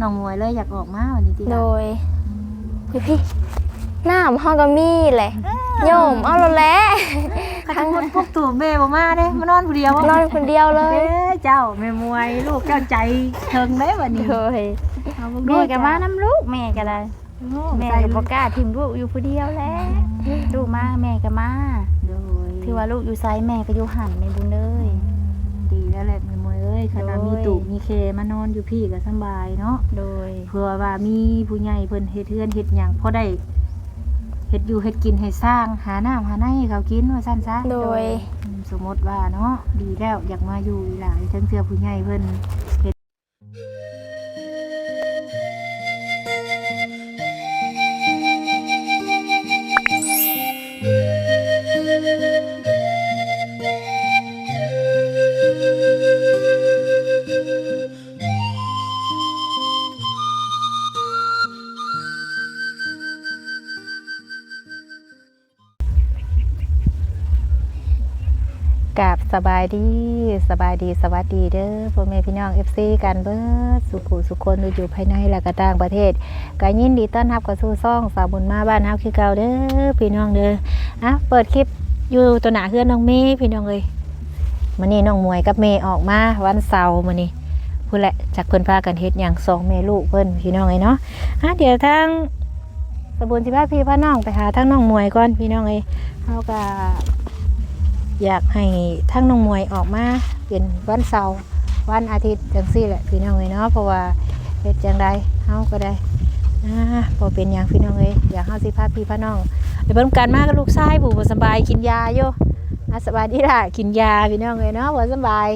น้องมวยเลยอยากออกมาวันนี้ติโดยพี่พี่น้ำห้องก็มีแหละโยมเอาและแหละทั้งหมดพวกตัวแม่บ่มาเด้มานอนผู้เดียวบ่นอนคนเดียวเลเอ้ยยเจ้าแม่มวยลูกเจ้าใจเทิงเด้บัดนี้โดยเอาบิ่งแม่ก็มาน้ำลูกแม่ก็ได้โอ้แม่ใจก็บ่กล้าทิ้งลูกอยู่ผู้เดียวแหล้วลูกมาแม่ก็มาโดยถือว่าลูกอยู่ไซแม่ก็อยู่หันในบุญเลย ดีแล้วแหละแม่มวยเอ้ย ขนาดโดยมีตู่มีเคมานอนอยู่พี่ก็สำบายเนาะโดยเพื่อว่ามีผู้ใหญ่เพิ่นเฮ็ดเฮือนเฮ็ดหยังพอได้เฮ็ดอยู่เฮ็ดกินให้สร้างหาน้ำหาในให้เขากินว่าซั่นซะโดย อืมสมมติว่าเนาะดีแล้วอยากมาอยู่อีหลายทั้งเทือผู้ใหญ่เพิ่น สบายดีสบายดีสวัสดีเด้อพ่อแม่พี่น้อง FC กันเบิดสุขุสุขคนอยู่ภายในและก็ต่างประเทศก็ยินดีต้อนรับกับสู่ซ่องสาวบุญมาบ้านเฮาคือเก่าเด้อพี่น้องเด้ออะเปิดคลิปอยู่ตัวหน้าเฮือนน้องเมย์พี่น้องเอ้ยมื้อนี้น้องมวยกับเมย์ออกมาวันเสาร์มื้อนี้พูดแหละจากเพิ่นพากันเฮ็ดหยังสองแม่ลูกเพิ่นพี่น้องเอ้ยเนาะอะเดี๋ยวทางสาวบุญสิพาพี่พาน้องไปหาทางน้องมวยก่อนพี่น้องเอ้ยเฮาก็ อยากให้ทั้งน้องมวยออกมาเป็นวันเสาร์วันอาทิตย์จังซี่แหละพี่น้องเอ้ยเนาะเพราะว่าเฮ็ดจังใดเฮาก็ได้อ่าพอเป็นอย่างพี่น้องเอ้ยอยากเฮาสิพาพี่พาน้องไปเบิ่งกันมากับลูกชายผู้บ่สบายกินยาอยู่อะสบายดีล่ะกินยาพี่น้องเอ้ยเนาะบ่สบาย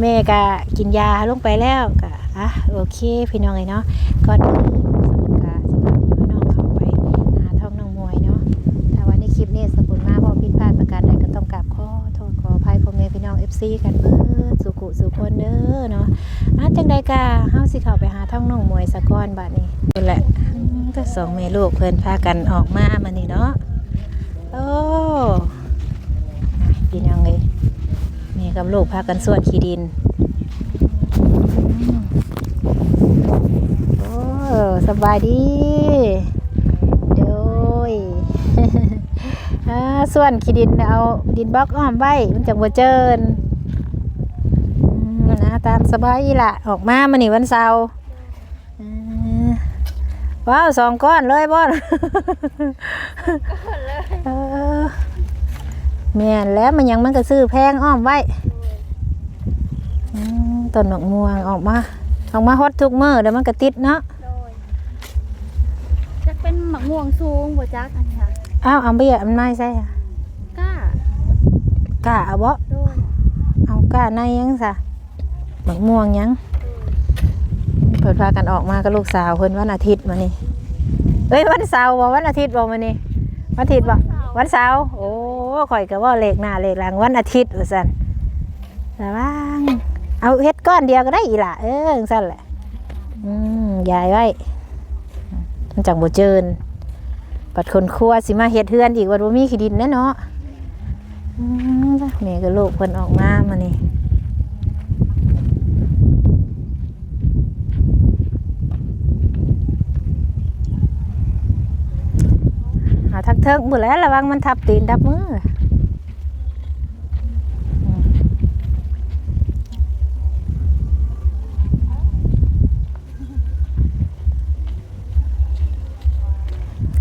แม่ก็กินยาลงไปแล้วก็อะโอเคพี่น้องเอ้ยเนาะก่อน พี่น้อง FC กันเบิดสุขุสุขคนเด้อเนาะอาจังใดกะเฮาสิเข้าไปหาท่องน้องมวยสะก้อนบัดนี้นี่แหละอืมก็สองแม่ลูกเพิ่นพากันออกมามานี่เนาะโอ้พี่น้องเอ้ยแม่กับลูกพากันสวดขี้ดินอืมโอ้สบายดีโดยอ่าส่วนขี้ดินเอาดินบล็อกอ้อมไว้มันจังบ่เจินอืมนะ ตามสบายอีละออกมามานี่วันเสาร์อ่าว้าวสองก้อนเลยบ่อนเออแม่นแล้วมันยังมันก็ซื้อแพงอ้อมไว้อืมต้นหมกม่วงออกมาออกมาฮดทุกมื้อเดี๋ยวมันก็ติดเนาะโดยจักเป็นหมักม่วงสูงบ่จักอันนี้ค่ะอ้าวเอาเบี้ยมันไม่ใช่อะกล้ากล้าเอาบ่โดยเอาก้าในยังซะ หมักม่วงยังเพิ่นพากันออกมากับลูกสาวเพิ่นวันอาทิตย์มานี่เอ้ยวันเสาร์บ่วันอาทิตย์บ่มานี่วันอาทิตย์บ่วันเสาร์โอ้ข่อยก็ว่าเลขหน้าเลขหลังวันอาทิตย์ว่าซั่นระวังเอาเฮ็ดก้อนเดียวก็ได้อีหล่ะเออจังซั่นแหละอืมยายไว้มันจังบ่เจินปัดคนครัวสิมาเฮ็ดเฮือนอีกว่าบ่มีขี้ดินแน่เนาะอืมแม่กับลูกเพิ่นออกมามานี่เอา ทิงบุแล้วระวังมันทับตีนทับมือ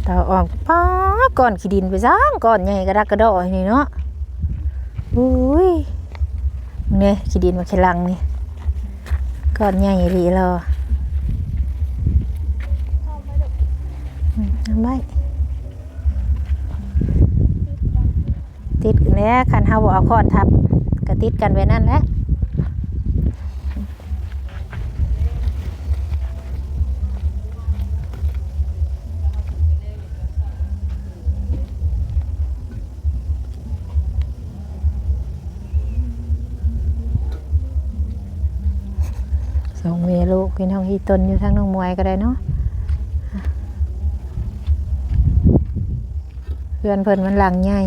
เตาออกป้าก่อนขี้ดินไปซ้างก่อนใหญ่กระดักกระดอนี่เนาะอุ้ยเนี่ยขี้ดินมาแค่ลังนี่ก้อนใหญ่หลีเราอืมทำไมติดกัน แล้วคันเฮาบ่เอาค้อนทับก็ติดกันไว้นั่นแหละสองเมลูกพี่น้องอีตนอยู่ทางน้องมวยก็ได้เนาะเพื่อนเพิ่นมันหลังใหญ่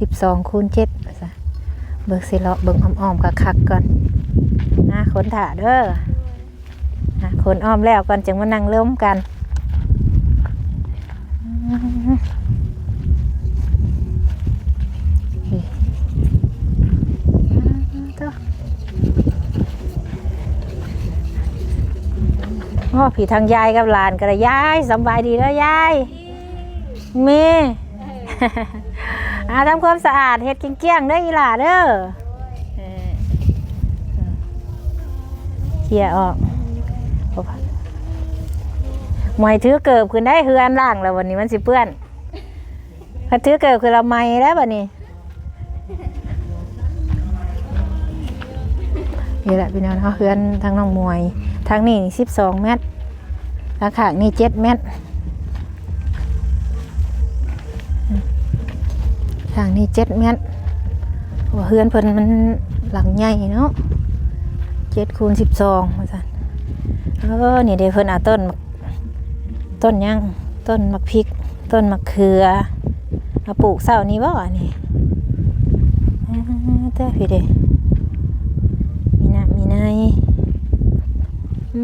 สิบสองคูณเจ็ดเบิกสิเลาะเบิ่งอ้อมๆคักก่อนนะขนถ่าเด้อนะขนอ้อมแล้วก่อนจึงมานั่งเริ่มกันโอ้ผีทางยายกับหลานกันยายสบายดีแล้วยายเม อาทำความสะอาดเฮ็ดเกี้ยงๆเด้ออีหล่าเด้อเออเคลียร์ออกหมวยถือเกิบขึ้นได้คือนล่างแล้ววันนี้มันสิเปื้อนถ้าถือเกิบคือเราไม่แล้วบัดนี้นี่แหละพี่น้องเนาะเฮือนทางน้องมวยทางนี้สิบสองเมตรทางข้างนี่เจ็ดเมตร ทางนี้เจ็ดเมตรว่าเฮือนเพิ่นมันหลังใหญ่เนาะเจ็ดคูณสิบสองมาสั่นเออนี่เดี๋ยวเพิ่นเอาต้น ต้นยังต้นมะพริก ต้นมะเขือมาปลูกเสานี้บ่นี่อ่าเต้อพี่เด้มีน้ำมีในอื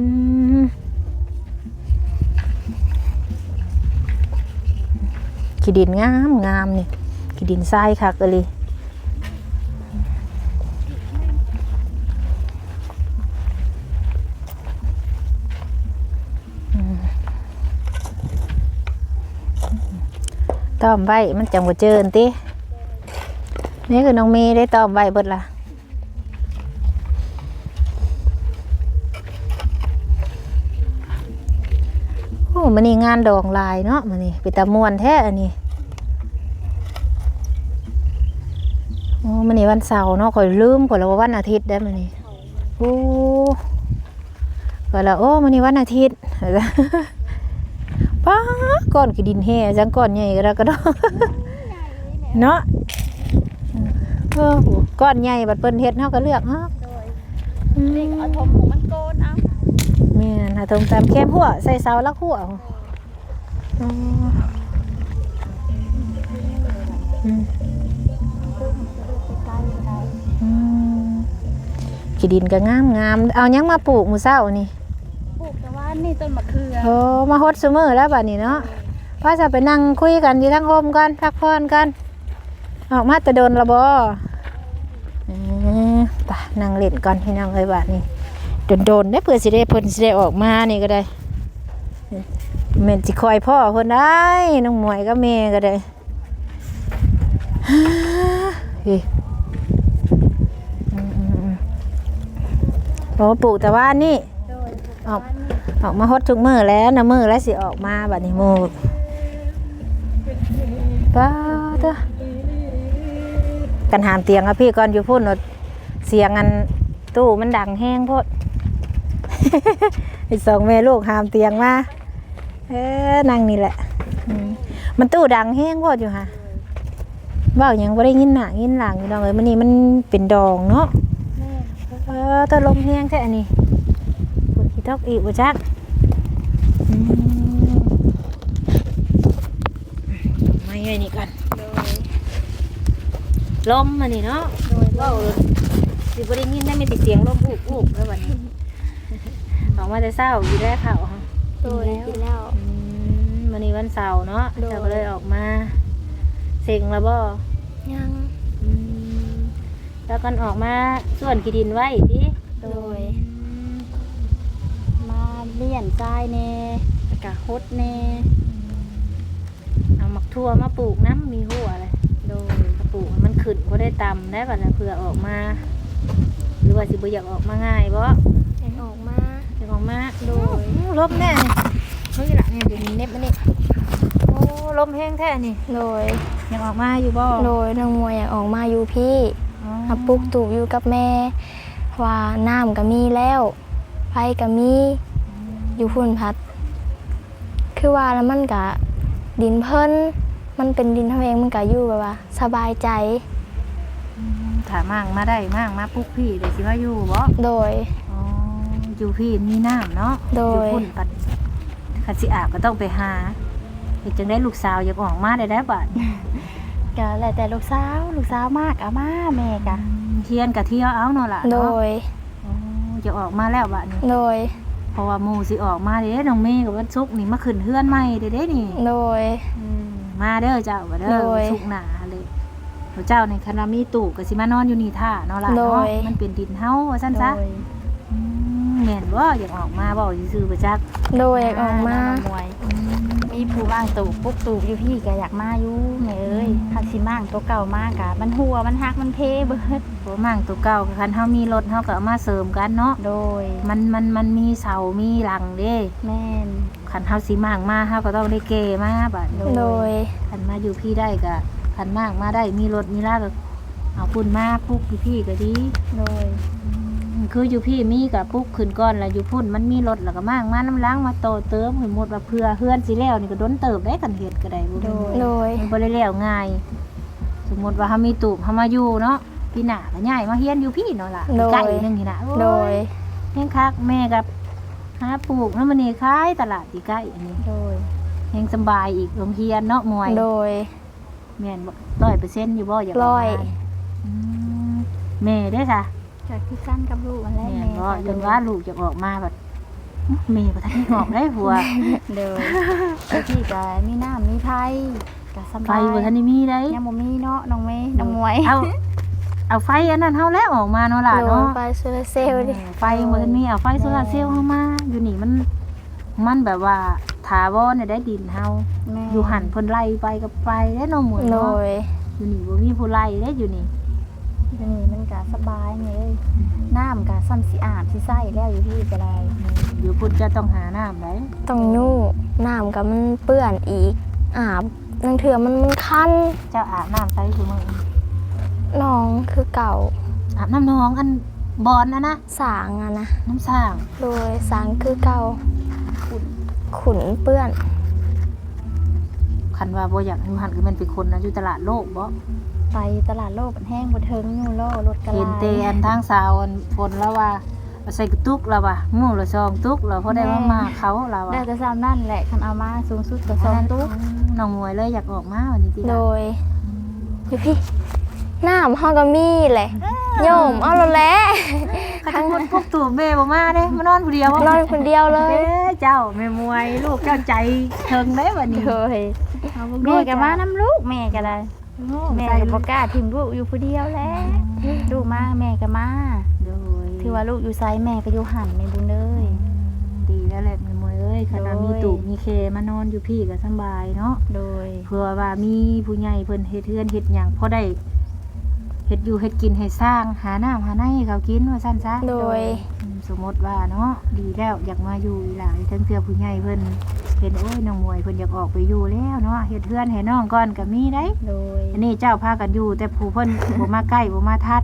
มขี้ดินงามงามนี่ ขี้ดินทรายคักเลยตอมไว้มันจังบ่เจินตินี่คือน้องเมย์ได้ตอมไว้เบิดล่ะโอ้มันนี่งานดองลายเนาะมันนี่ไปตะมวนแท้อันนี้ โอ้ มันนี่วันเสาร์เนาะข่อยลืมข่อยแล้วว่าวันอาทิตย์ได้มันนี่โอ้ข่อยแล้วโอ้มันนี่วันอาทิตย์ป้าก้อนกี่ดินแห่จังก้อนใหญ่ก็แล้วก็ดอกเนาะเออโหก้อนใหญ่บัดเปิ้นเฮ็ดเฮาก็เลือกเฮาอืมเด็กเอาทมของมันโกนเอาแม่นหาตรงตามแคมหัวใส่เสาลักหัวอ๋ออืม ขี้ดินก็งามงามเอาหยังมาปลูกมื้อเช้านี่ปลูกแต่ว่านี่ต้นมะเขือโอ้มาฮดซุมื้อแล้วบัดนี้เนาะพ่อจะไปนั่งคุยกันอยู่ทั้งโฮมกันพักผ่อนกันออกมาแต่โดนละบ่เออไปนั่งเล่นก่อนพี่น้องเอ้ยบัดนี้โดนๆได้เพื่อสิได้เพิ่นสิได้ออกมานี่ก็ได้แม่นสิคอยพ่อเพิ่นได้น้องหมวยก็แม่ก็ได้เฮ้ยอืมๆๆโอ้ปลูกแต่ว่านี่โดยปลูกแต่ออกว่านี่ออกมาฮดทุกมือแล้วนะมือแล้วสิออกมาบัดนี้หมูป้าเด้อกันหามเตียงอะพี่ก่อนอยู่พุ่นว่าเสียงอันตู้มันดังแห้งโพดไอ้สองแม่ลูกหามเตียงมาเออนั่งนี่แหละอืมมันตู้ดังแห้งโพดอยู่ค่ะเว่าหยังบ่ได้ยินหน้ายินหลังอยู่ดอกเอ้ยมันนี่มันเป็นดองเนาะแม่ เออแตะลมแห้งแค่อันนี้ปวดขี้ทอกอีกบ่จักอืมไม่ไงนี่กันโดยลมมานี่เนาะโดยเว้าสิบ่ได้ยินได้มีแต่เสียงลมอูบอูบแล้วบัดนี้ออกมาแต่เช้าอยู่ได้ข่าวค่ะโดยกินแล้วอืมวันนี้วันเสาร์เนาะโดยเจ้าก็เลยออกมาเซ็งแล้วบ่ยังอืม แล้วกันออกมาส่วนขี้ดินไว้ติโดย มาเลี่ยนทรายแน่แล้วก็ฮดแน่เอาหมักทั่วมาปลูกน้ำมีหัวเลยโดยกระปลูกให้มันขึ้นก็ได้ตำได้บัดนั้นเพื่อออกมา หรือว่าสิบ่อยากออกมาง่ายบ่ยังออกมาอยากออกมาโดยอื้อลมแน่นี่เฮ้ยละเนี่ยเดี๋ยวนี้เน็บมานี่โอ้ลมแห้งแท้นี่โดยอยากออกมาอยู่บ่โดยน้องมวยอยากออกมาอยู่พี่ อ๋อมาปลูกตูบอยู่กับแม่ ว่าน้ำก็มีแล้วไฟก็มีอยู่พุ่นพัด คือว่าแล้วมันกะดินเพิ่นมันเป็นดินทำเองมันกะอยู่แบบว่า สบายใจถามมั่งมาได้มั่งมาปลูกพี่เดี๋ยวสิว่าอยู่บ่โดยอ๋ออยู่พี่มีน้ำเนาะโดยอยู่พุ่นปัดคันสิอาบก็ต้องไปหาเฮ็ดจังได้ลูกสาวอยากออกมาได้ได้บัด ก็แล้วแต่ลูกสาวลูกสาวมากเอามาแม่กะเทียนกับเที่ยวเอาเนาะล่ะโดเนาะยอ๋อจะออกมาแล้วบัดนี้โดยอเพราะว่าหมู่สิออกมาเด้น้องเมย์กับวันศุกร์นี่มาขึ้นเฮือนใหม่เด้เด้นี่ โดย อืมมาเด้อเจ้าว่าเด้อโดยศุกร์หน้าเลยเจ้าในคณะมีตู่ก็สิมานอนอยู่นี่ท่าเนาะล่ะโดเนาะย มันเป็นดินเฮาว่าซั่นซะโดยอืมแม่นบ่อยากออกมาบ่ซื่อๆบ่จักโดยอยากออกมา น้งมวย มีผู้ว่างตูบปุ๊กตูบอยู่พี่ก็อยากมาอยู่แม่เอ้ยหักสิมั่งตัวเก่ามากกะมันหัวมันหักมันเพเบิดบ่มั่งตัวเก่าก็คันเฮามีรถเฮาก็เอามาเสริมกันเนาะโดย มันมันมันมีเสามีหลังเด้แม่นคันเฮาสิมั่งมาเฮาก็ต้องได้เกมาบัดนี้โดยคันมาอยู่พี่ได้ก็คันมั่งมาได้มีรถมีลาก็เอาปุ่นมาปุ๊กอยู่พี่ก็ดีโดย คืออยู่พี่มีกับปุ๊กขึ้นก่อนแล้วอยู่พุ่นมันมีรถแล้วก็มั่งมาน้ำล้างมาโตเติมสมมติว่าเพื่อเฮือนสิแล้วนี่ก็โดนเติบได้กันเฮ็ดก็ได้บ่แม่นบ่โดยมันบ่ได้แล้วง่าย สมมติว่าเฮามีตูบเฮามาอยู่เนาะพี่หน้าก็ย้ายมาเฮียนอยู่พี่เนาะล่ะโดยใกล้นึงนี่นะโดยแห่งคักแม่กับหาปลูกแล้วมันนี่ขายตลาดที่ใกล้อันนี้โดยแห่งสำบายอีกโรงเรียนเนาะมวยโดยแม่นบ่100%อยู่บ่อยากร้อยอืมแม่เด้อค่ะ ก็คือกันกับลูกอันแรกแม่แม่นบ่จนว่าลูกจะออกมาแบบอื้อแม่บ่ทันได้ออกได้ผัวเด้อแต่พี่ก็มีน้ำมีไผก็สไฟบายบ่ทันได้มีได้ยังบ่มีเนาะน้องเมย์น้องมวยเอาเอาไฟอันนั้นเฮาแล้วออกมาเนาะล่ะโดยเนาะไฟโซลาร์เซลล์ดิไฟบ่ทันมีเอาไฟโซลาร์เซลล์เฮามา อยู่นี่มัน มันแบบว่าถาวรเนี่ยได้ดินเฮาแม่อยู่หันเพิ่นไล่ไปก็ไปได้เนาะหมู่โดเนาะยอยู่นี่บ่มีผู้ไล่ได้อยู่นี่ อยู่นี่มันก็สบายแม่เอ้ยน้ำก็ซ้ำสิอาบสิใส่แล้วอยู่พี่ก็ได้อยู่พุ่นจะต้องหาน้ำได้ต้องยู่น้ำกับมันเปื้อนอีกอาบนังเถื่อมันมันคันเจ้าอาบน้ำใส่ซุมื้อน้องคือเก่า อาบน้ำน้องอันบอนนะนะสางอะนะน้ำสร้างโดยสางคือเก่าขุนเปื้อนคันว่าบ่อยากอยู่หันคือมันเป็นคนนะอยู่ตลาดโลกบ่ ไปตลาดโลกมันแห้งบ่เทิงอยู่โลรถกระเห็นลายเตอันทางสาวอันฝนแล้วว่าเอาใส่กระตุกแล้วว่าหมู่ละซองตุกแล้วพอได้มามาเขาแล้วว่าได้แต่ซ้ำนั่นแหละคันเอามาสูงสุดก็สองตุ๊กน้องมวยเลยอยากออกมาวันนี้ติโดยพี่พี่น้ำห้องก็มีแหละโยมเอาและแหละทั้งคนพวกตู่แม่บ่มาเด้มานอนผู้เดียวบ่นอนคนเดียวเลเอ้ยเจ้าแม่มวยลูกเจ้าใจเทิงได้บัดนี้เฮ้ยเอาบ่แม่ก็มาน้ำลูกแม่ก็ได้ แม่แม่ก็บ่กล้าทิ้งลูกอยู่ผู้เดียวแหล้วลูกมาแม่ก็มาโดยถือว่าลูกอยู่ไซแม่ก็อยู่หันในบุญเลย ดีแล้วแหละแม่มวยเอ้ยคันว่าโดย มีตู่มีเคมานอนอยู่พี่ก็สำบายเนาะโดยเพื่อว่ามีผู้ใหญ่เพิ่นเฮ็ดเฮือนเฮ็ดหยังพอได้เฮ็ดอยู่เฮ็ดกินให้สร้างหาน้ำหาในให้เขากินว่าซั่นซะโดย อืมสมมติว่าเนาะดีแล้วอยากมาอยู่อีหลายทั้งเทื่อผู้ใหญ่เพิ่น เห็นโอ้ยน้องมวยเพิ่นอยากออกไปอยู่แล้วเนาะเฮ็ดเฮือนให้น้องก่อนก็มีได้โดยอันนี้เจ้าพากันอยู่ แต่ผู้เพิ่นบ่มาใกล้บ่มาทัด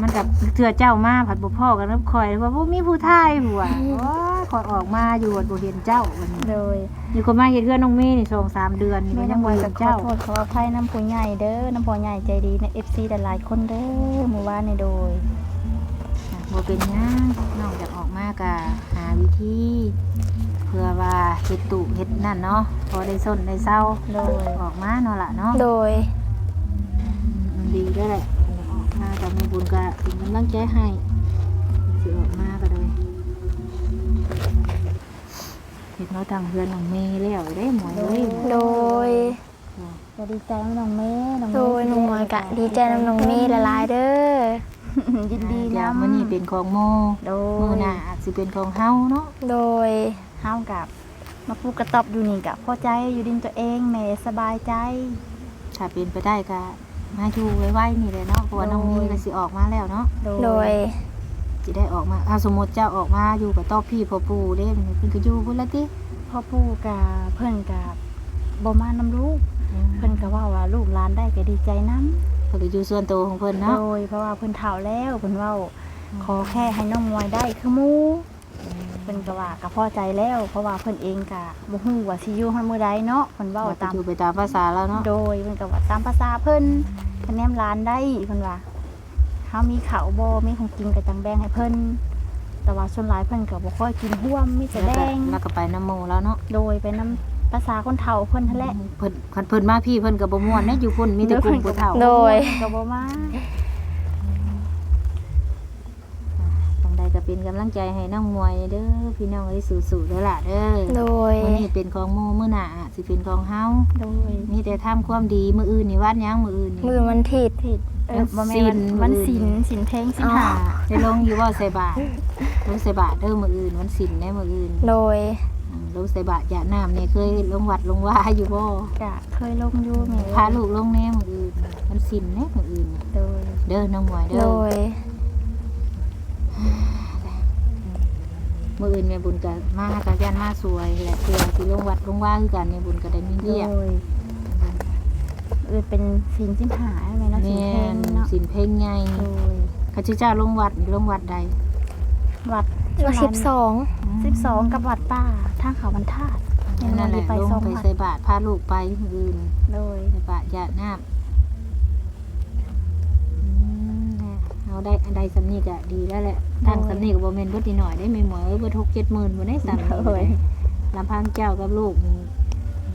มันกับเทื่อเจ้ามาผัดบ่พ่อกันกับข่อยว่าบ่มีผู้ทายหัวโอ้ยข่อยออกมาอยู่บ่เห็นเจ้าวันนี้โดยมีคนมาเฮ็ดเฮือนน้องเมย์นี่2 3เดือนนี่แม่ก็ยัยังงบ่บ่จะเห็นขอเจ้าโทษขออภัยน้ำผู้ใหญ่เด้อน้ำผู้ใหญ่ใจดีใน FC หลายๆคนเด้อหมู่บ้านนี่โดยบ่เป็นหยังนอกจากออกมาก็หาวิธีเพื่อว่า เฮ็ดตุเฮ็ดนั่นเนาะพอได้ส้นได้เศร้าโดย ออกมาเนาะล่ะเนาะโดยอืมดีด้วยแหละออกมาแต่มีบุญก็เป็นกำลังใจให้สิออกมาก็เลยเห็นเราทางเพื่อนของเมย์แล้วได้หมวยเลยโดย ก็ดีใจน้องเมย์น้องเมโดยน้องมวยกะดีใจน้ำน้องเมย์ละลายๆเด้อ ยินดีอนะย่างมื้อนี้เป็นของโมโดมื้อยหน้าอาจสิเป็นของเฮาเนาะโดย เฮากับ มาปลูกกระต๊อบอยู่นี่กับพอใจอยู่ดินตัวเองแม่สบายใจ ถ้าเป็นไปได้ก็มาอยู่ไว้ๆนี่เลยเนาะเพราะว่าน้องเมย์ก็สิออกมาแล้วเนาะโดยสิได้ออกมาอ่าสมมุติเจ้าออกมาอยู่กับต้อพี่พ่อปู่เด้เพิ่นก็อยู่พุ่นละติพ่อปู่กับเพิ่นกับบ่มานํลูกเพิ่นก็ว่าว่าลูกหลานได้ก็ดีใจนํเพิ่นก็อยู่ส่วนตัวของเพิ่นเนาะโดยเพราะว่าเพิ่นเฒ่าแล้วเพิ่นเว้าขอแค่ให้น้องมวยได้คือหมู่ เพิ่นก็ว่าก็พอใจแล้ว เพราะว่าเพิ่นเองก็บ่ฮู้ว่าสิอยู่ฮอดมื้อใดเนาะเพิ่นเว้าว่าจะตามอยู่ไปตามภาษาแล้วเนาะโดยเพิ่นก็ว่าตามภาษาเพิ่นคะแนนร้านได้เพิ่นว่าเฮามีข้าวบ่มีของกินก็จังแบ่งให้เพิ่นแต่ว่าส่วนหลายเพิ่นก็บ่ค่อยกินร่วมมีแต่แดงแล้วก็ไปน้ำโมแล้วเนาะโดยไปนํภาษาคนเฒ่าเพิ่นนั่นแหละเพิ่นคันเพิ่นมาพี่เพิ่นก็บ่ม่วนนะอยู่พุ่นมีแต่กลุ่มผู้เฒ่าโดยก็บ่มา เป็นเป็นกำลังใจให้น้องมวยเด้อพี่น้องเอ้ยสู้ๆเด้อล่ะเด้อโดยมื้อนี้เป็นของหมู่มื้อหน้าอาจสิเป็นของเฮาโดยมีแต่ทำความดีมื้ออื่นนี่วัดหยังมื้ออื่นนี่ มือมันทิดผิดเออบ่แม่นวัวันนวันศิลป์ศิลป์เพลงสินหาได้ลงอยู่บ่ใส่บาตรลงใส่บาตรเด้อมื้ออื่นวันศีลได้มื้ออื่นโดยอืมลงใส่บาตรยาน้ำนี่เคยลงวัดลงว่าอยู่บ่กะเคยลงอยู่แม่พาลูกลงแน่มื้ออื่นวันศีลแน่มื้ออื่นนี่โดย เด้อน้องมวยโดเด้อย มื้ออื่นแม่บุญก็มาก็ยันมาสวยแหละเพื่อสิลงวัดลงว่าคือกันแม่บุญก็ได้มีโดเรียกยเออเป็นศิลป์สินหาแม่เนาะศิลแม่ป์เพลงนเนาะศีลเพ่งใหญ่โดยข้าเจ้าลงวัดลงวัดใดวัดวันสิบสองสิบสองกับวัดป้าทางเขาบรรทัดนั่นแหละไปลงสองไปวัดใส่บาตรพาลูกไปมื้ออื่นโดย ใส่บาตรญาติน้ำอื ได้อันใดสำนีก็ดีแล้วแหละตั้งสำนีก็บ่แม่นเบิดนิดหน่อยได้ไม่หมอเอ้ยเบิด6 7หมื่นบ่ได้สำนีโดยลำพังเจ้ากับลูกนี่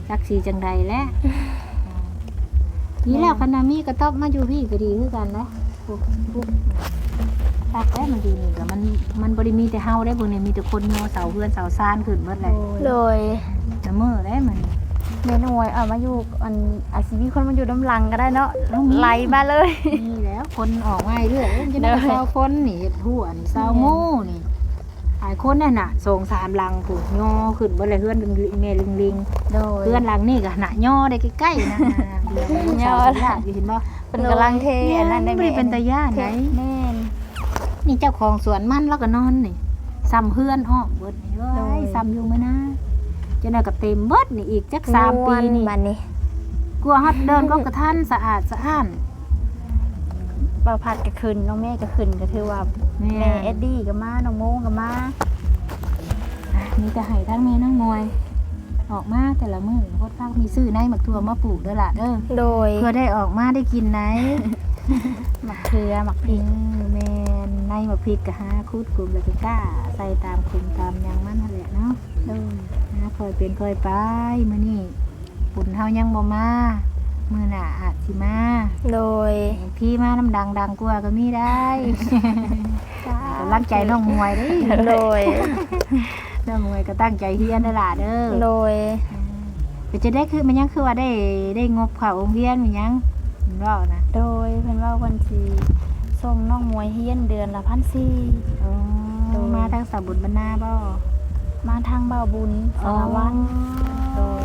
จักสีจังใดแหละนี่แล้วคันนามีก็ต้องมาอยู่พี่ก็ดีคือกันนะปุ๊บปุ๊บตักได้มันดีนี่ก็มันมันบ่ได้มีแต่เฮาได้บ่เนี่ยมีแต่คนโยเสาเพื่อนเสาซ่านขึ้นหมดเลยโดยแต่มื้อได้มัน เมนวยเอามาอยู่อันอาจสิมีคนมาอยู่น้ำลังก็ได้เนาะเอามีไหลมาเลยนี่แล้วคนออกมาเรื่อยๆจะได้เด้อเศร้าคนนี่เฮ็ดหัวนี่เศร้าหมู่นี่หลายคนนั่นน่ะส่งสามลังผูกย่อขึ้นบ่เลยเฮือนลิงลิงแม่ลิงลิงโดยเฮือนหลังนี่ก็น่ะย่อได้ใกล้ๆนะเดี๋ยวมันย่เศร้าอสัญญาณอยู่เห็นบ่เป็นกำลังเทอันนั้นได้บ่ได้เป็นตาย่านไหนแม่นนี่เจ้าของสวนมันแล้วก็นอนนี่ซ้ำเฮือนอ้อมเบิดนี่เว้โดยยซ้ำอยู่มื้อนะ จะได้ก็เต็มเบิดนี่อีกจักสามปีนี่บัดนี้กลัวฮัดเดินก็กระทันสะอาดสะอ้านปลาพัดก็ขึ้นน้องแม่ก็ขึ้นก็ถือว่าแม่แม่เอ็ดดี้ก็มาน้องโมงก็มามีแต่ให้ทั้งแม่น้องมวยออกมาแต่ละมื้อโคตรภาคมีซื้อในหมักทั่วมาปลูกเด้อล่ะเด้อโดยเพื่อได้ออกมาได้กินไหนหมักเขือหมักพเอริกอแม่นในหมักพริกก็หาคูดกลุ่มแล้วก็กล้าใส่ตามคุมตามหยังมันนั่นแหละเนาะโดยนะ ค่อยเป็นค่อยไปมื้อนี้ปุ่นเฮายังบ่มามื้อหน้าอาจสิมาโดย พี่มาน้ำดังดังกว่าก็มีได้กำลังใจน้องมวยเด้โดย น้องมวยก็ตั้งใจเฮียนเด้อล่ะเด้อโดยเดี๋ยวจะได้คือมันยังคือว่าได้ได้งบเข้าโรงเรียนมันยังมันว่านะโดยเพิ่นว่าวันที่ส่งน้องมวยเฮียนเดือนละพันสี่อ๋อมาทางสาบุญบรรณาบ่ มาทางบ่าวบุญสารวัตรโดย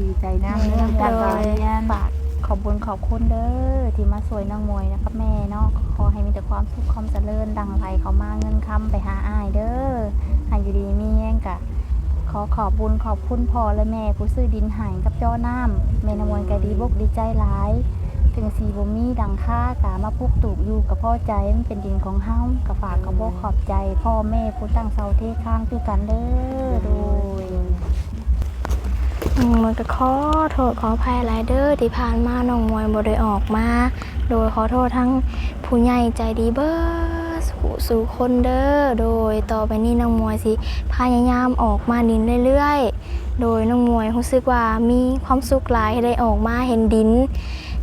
ดีใจนะเรื่องการเรียนฝากขอบคุญขอบคุณเด้อที่มาสวยน้องมวยนะครับแม่เนาะขอให้มีแต่ความสุขความเจริญดังไหลเขามาเงินคำไปหาอ้ายเด้อให้อยู่ดีมีแย่งกะขอขอบบุญขอบคุณพ่อและแม่ผู้ซื้อดินใหายกับจ้อน้ำแม่นำมวลกะดีบกดีใจหลาย ถึงสีบ่มีดังค่ากะมาพุกตูกอยู่กับพ่อใจมันเป็นดินของเฮากะฝากกะบอกขอบใจ พ่อแม่ผู้ตั้งเสาเทข้างคือกันเด้อโดยอืมมันก็ขอโทษขออภัยหลายเด้อที่ผ่านมาน้องมวยบ่ได้ออกมา โดยขอโทษทั้งผู้ใหญ่ใจดีเบิดสู่สู่คนเด้อ โดยต่อไปนี้น้องมวยสิพยายามออกมาดินเรื่อยๆ โดยน้องมวยรู้สึกว่ามีความสุขหลายได้ออกมาเห็นดิน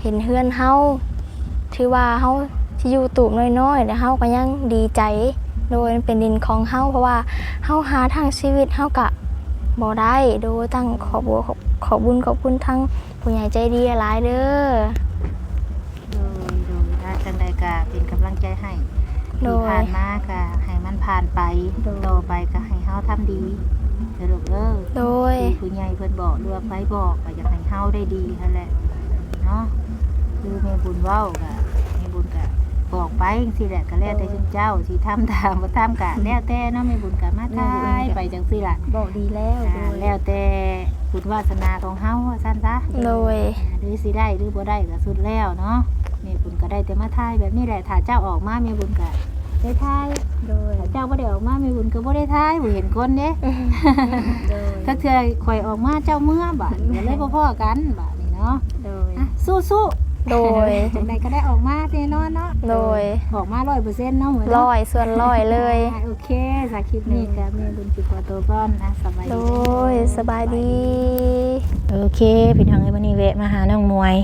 เห็นเฮือนเฮาถือว่าเฮาที่อยู่ตูบน้อยๆแต่เฮาก็ยังดีใจ โดยมันเป็นดินของเฮาเพราะว่าเฮาหาทางชีวิตเฮากะบ่ได้โดยตั้งขอบัวขอขอบุญขอบคุณทั้งผู้ใหญ่ใจดีหลายเด้อโดยโดยถ้าจังใดก็เป็นกำลังใจให้โดที่ยผ่านมาก็ให้มันผ่านไปต่อไปก็ให้เฮาทำดีเด้อลูกเด้อโดยที่ผู้ใหญ่เพิ่นบอกเรือไฟบอกก็อยากให้เฮาได้ดีนั่นแหละเนาะ คือแม่บุญเว้าก็แม่บุญก็บอกไปจังซี่แหละก็แล้วแต่ชุนเจ้าสิทำตามบ่ทำก็แล้วแต่เนาะแม่บุญก็มาทายไปจังซี่ล่ะบอกดีแล้วอ่าโดยแล้วแต่บุญวาสนาของเฮาว่าซั่นซะโดย อ่าหรือสิได้หรือบ่ได้ก็สุดแล้วเนาะแม่บุญก็ได้แต่มาทายแบบนี้แหละถ้าเจ้าออกมาแม่บุญก็ได้ทายโดย ถ้าเจ้าบ่ได้ออกมาแม่บุญก็บ่ได้ทายบ่เห็นคนเด้ โดย ถ้าเธอข่อยออกมาเจ้าเมื่อบาดนี้เลยพ่อพ่อๆกันบาดนี้เนาะโดย อะสู้สู้ โดย จังใดก็ได้ออกมาแน่นอนเนาะโดย ออกมาร้อยเปอร์เซ็นต์เนาะเหมือนร้อยส่วนร้อยเลย อะโอเคสาคลิปนี้ก็แม่บุญสิขอตัวก่อนนะสบายโดดี ยสบายดี โอเค พี่น้องเอ้ยวันนี้แวะมาหาน้องมวย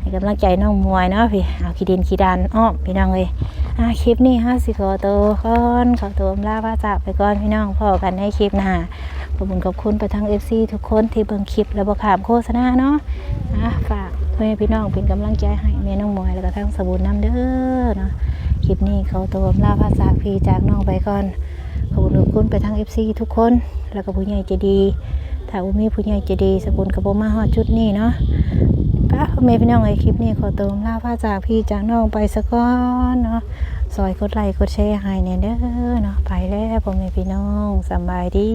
ให้กำลังใจน้องมวยเนาะพี่เอาขี้ดินขี้ดานอ้อมพี่น้องเอ้ยอะคลิปนี้ห้าสิขอตัวก่อนขอตัวลาพระจากไปก่อนพี่น้องพอกันในคลิปหน้าขอบคุณขอบคุณไปทาง FC ทุกคนที่เบิ่งคลิปและบ่ขามโฆษณาเนาะอะฝากเพื่อนพี่น้องเป็นกำลังใจให้แม่น้องมวยแล้วก็ทั้งสบู่น้ำเด้อเนาะคลิปนี้เขอตัวลาพระจากพี่จากน้องไปก่อนขอบคุณขอบคุณไปทาง FC ทุกคน แล้วก็ผู้ใหญ่ใจดีถ้าบ่มีผู้ใหญ่ใจดีสกุลกระโบมาฮอดจุดนี้เนาะป้าพ่อแม่พี่น้องไอคลิปนี้ขอเติมลาพระจากพี่จากน้องไปสะก่อนเนาะซอยกดไลค์กดแชร์ให้เนี่ยเด้อเนาะไปแล้วพ่อแม่พี่น้องสบายดี